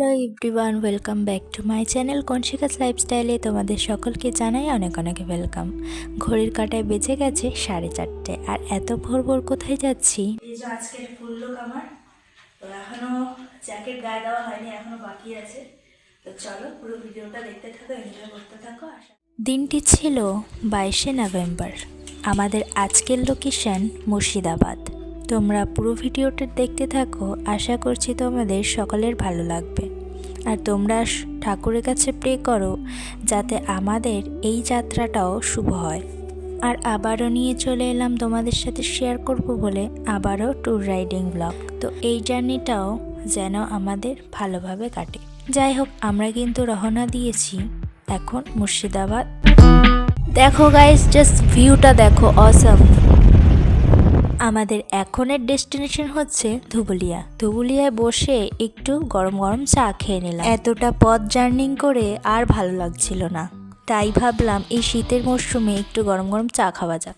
Welcome back to my channel conscious লাইফস্টাইলে তোমাদের সকলকে জানাই অনেক অনেক ওয়েলকাম। ঘড়ির কাটায় বেঁচে গেছে সাড়ে চারটে আর এত ভোর ভোর কোথায় যাচ্ছি? ফুল লুক আমার তো জ্যাকেট গায়ে দেওয়া হয়নি এখনও বাকি আছে। তো চলো পুরো ভিডিওটা দেখতে থাকো এনজয় করতে থাকো আশা দিনটি ছিল বাইশে নভেম্বর আমাদের আজকের লোকেশন মুর্শিদাবাদ। তোমরা পুরো ভিডিওটা দেখতে থাকো। আশা করছি তোমাদের সকলের ভালো লাগবে। আর তোমরা ঠাকুরের কাছে প্রে করো, যাতে আমাদের এই যাত্রাটাও শুভ হয়। আর আবারও নিয়ে চলে এলাম তোমাদের সাথে শেয়ার করব বলে আবারও ট্যুর রাইডিং ব্লগ তো এই জার্নিটাও যেন আমাদের ভালোভাবে কাটে। যাই হোক, আমরা কিন্তু রওনা দিয়েছি এখন মুর্শিদাবাদ। দেখো গাইস জাস্ট ভিউটা দেখো অসম আমাদের এখনের ডেস্টিনেশন হচ্ছে ধুবুলিয়া। ধুবুলিয়ায় বসে একটু গরম গরম চা খেয়ে নিলাম। এতটা পথ জার্নিং করে আর ভালো লাগছিল না। তাই ভাবলাম এই শীতের মরশুমে একটু গরম গরম চা খাওয়া যাক।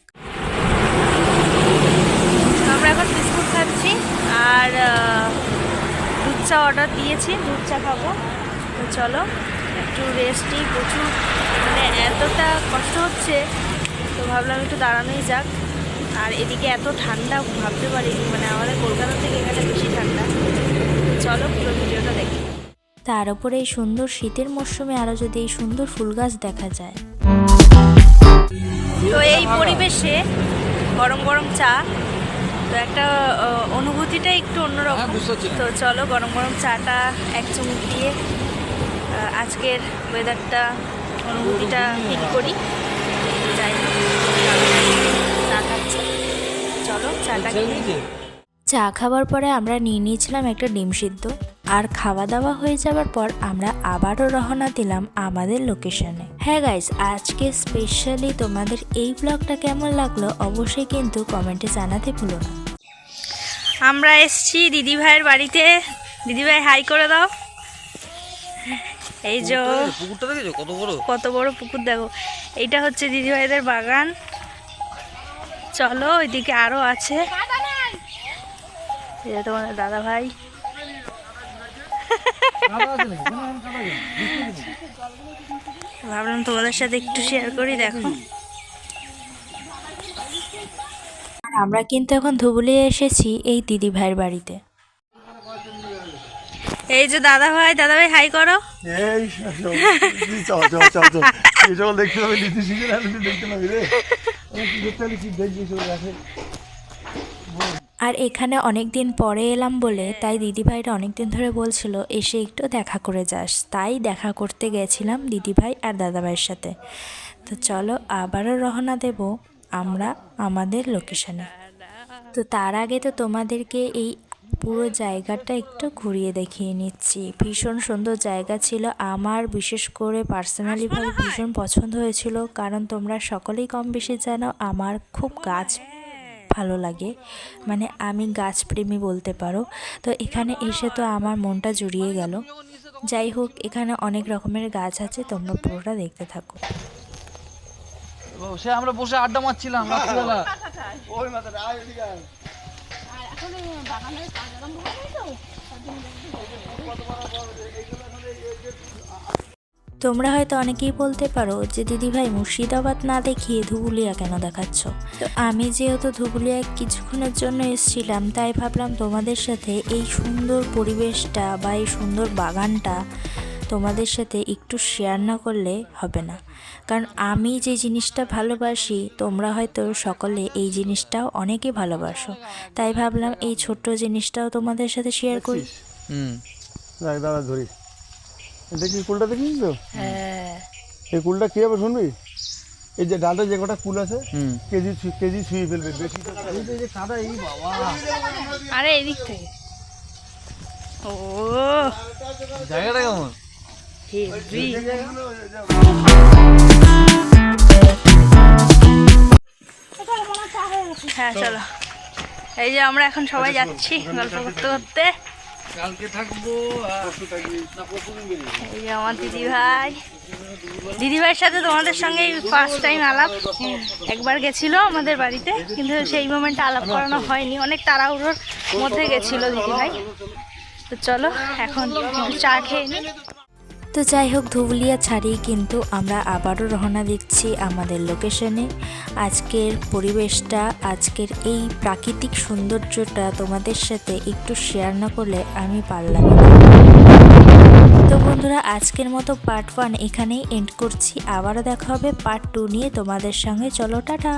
আমরা এখন বিস্কুট খাচ্ছি আর দুধ চা অর্ডার দিয়েছি, দুধ চা খাব। তো চলো, একটু রেস্টই প্রচুর। মানে এতটা কষ্ট হচ্ছে, তো ভাবলাম একটু দাঁড়ানোই যাক। আর এদিকে এত ঠান্ডা ভাবতে পারিনি। মানে আমাদের কলকাতা থেকে এখানে বেশি ঠান্ডা। চলো পুরো ভিডিওটা দেখি। তার উপরে এই সুন্দর শীতের মরশুমে আরও যদি এই সুন্দর ফুল গাছ দেখা যায়। তো এই পরিবেশে গরম গরম চা তো একটা অনুভূতিটা একটু অন্যরকম। তো চলো গরম গরম চাটা এক চুমুক দিয়ে আজকের ওয়েদারটা অনুভূতিটা ফিল করি। যাই চলো চাটা চা খাবার পরে আমরা নিয়ে নিয়েছিলাম একটা ডিম সিদ্ধ। আর খাওয়া দাওয়া হয়ে যাওয়ার পর আমরা আবারও রওনা দিলাম আমাদের লোকেশনে হ্যাঁ গাইস আজকে স্পেশালি তোমাদের এই ব্লগটা কেমন লাগল অবশ্যই কিন্তু কমেন্টে জানাতে ভুলো না। আমরা এসছি দিদি ভাইয়ের বাড়িতে। দিদি ভাই হাই করে দাও। এই যে কত বড়? কত বড় পুকুর দেখো। এইটা হচ্ছে দিদি ভাইদের বাগান। চলো, ওইদিকে আরও আছে। তোমাদের দাদা ভাই। ভাবলাম তোমাদের সাথে একটু শেয়ার করি, দেখো। আমরা কিন্তু এখন ধুবুলিয়ে এসেছি এই দিদি ভাইয়ের বাড়িতে। এই যে দাদা ভাই দাদা ভাই হাই করো। এই দেখতে পাবি দেখতে পাবি রে। আর এখানে অনেক দিন পরে এলাম বলে, তাই দিদিভাইরা অনেক দিন ধরে বলছিল, এসে একটু দেখা করে যাস। তাই দেখা করতে গেছিলাম দিদিভাই আর দাদাভাইয়ের সাথে। তো চলো, আবারও রহনা দেব আমরা আমাদের লোকেশনে। তো তার আগে তো তোমাদেরকে এই পুরো জায়গাটা একটু ঘুরিয়ে দেখিয়ে নিচ্ছি। ভীষণ সুন্দর জায়গা ছিল। আমার বিশেষ করে পার্সোনালিভাবে ভীষণ পছন্দ হয়েছিল। কারণ তোমরা সকলেই কম বেশি জানো আমার খুব গাছ ভালো লাগে। মানে আমি গাছপ্রেমী বলতে পারো। তো এখানে এসে তো আমার মনটা জুড়িয়ে গেল। যাই হোক এখানে অনেক রকমের গাছ আছে তোমরা পুরোটা দেখতে থাকো। সে আমরা বসে আড্ডা মারছিলাম রাত্রিবেলা। ওই মাথাটা আয়। তোমরা হয়তো অনেকেই বলতে পারো যে দিদিভাই মুর্শিদাবাদ না দেখিয়ে ধুবুলিয়া কেন দেখাচ্ছ? তো আমি যেহেতু ধুবুলিয়ায় কিছুক্ষণের জন্য এসেছিলাম, তাই ভাবলাম তোমাদের সাথে এই সুন্দর পরিবেশটা বা এই সুন্দর বাগানটা তোমাদের সাথে একটু শেয়ার না করলে হবে না। কারণ আমি যে জিনিসটা ভালোবাসি তোমরা হয়তো সকলে এই জিনিসটাও অনেকে ভালোবাসো। তাই ভাবলাম এই ছোট্ট জিনিসটাও তোমাদের সাথে শেয়ার করি। হুম। দাঁড়া ধরি দেখি কুলটা দেখিস তো? হ্যাঁ। এই কুলটা কি হবে শুনবি? এই যে ডালটা যে কটা কুল আছে হুম। কেজি কেজি ছুঁয়ে ফেলবে বেশি। তো এই যে- এই যে কাদা এই বাবা। আরে এদিক থেকে। ও। জায়গাটা কেমন? হেভি হ্যাঁ চলো। এই যে আমরা এখন সবাই যাচ্ছি গল্প করতে করতে। কালকে থাকব এই যে আমার দিদি ভাই দিদি ভাইয়ের সাথে তোমাদের সঙ্গে ফার্স্ট টাইম আলাপ। একবার গেছিল আমাদের বাড়িতে কিন্তু সেই মোমেন্টে আলাপ করানো হয়নি। অনেক তাড়াহুড়োর মধ্যে গেছিল দিদি ভাই তো চলো এখন চা খেয়ে নিই তো যাই হোক, ধুবুলিয়া ছাড়িয়ে কিন্তু আমরা আবারও রওনা দিচ্ছি আমাদের লোকেশনে আজকের পরিবেশটা, আজকের এই প্রাকৃতিক সৌন্দর্যটা তোমাদের সাথে একটু শেয়ার না করলে আমি পারলাম তো বন্ধুরা, আজকের মতো পার্ট ওয়ান এখানেই এন্ড করছি। আবারও দেখা হবে পার্ট টু নিয়ে তোমাদের সঙ্গে। চলো, টাটা!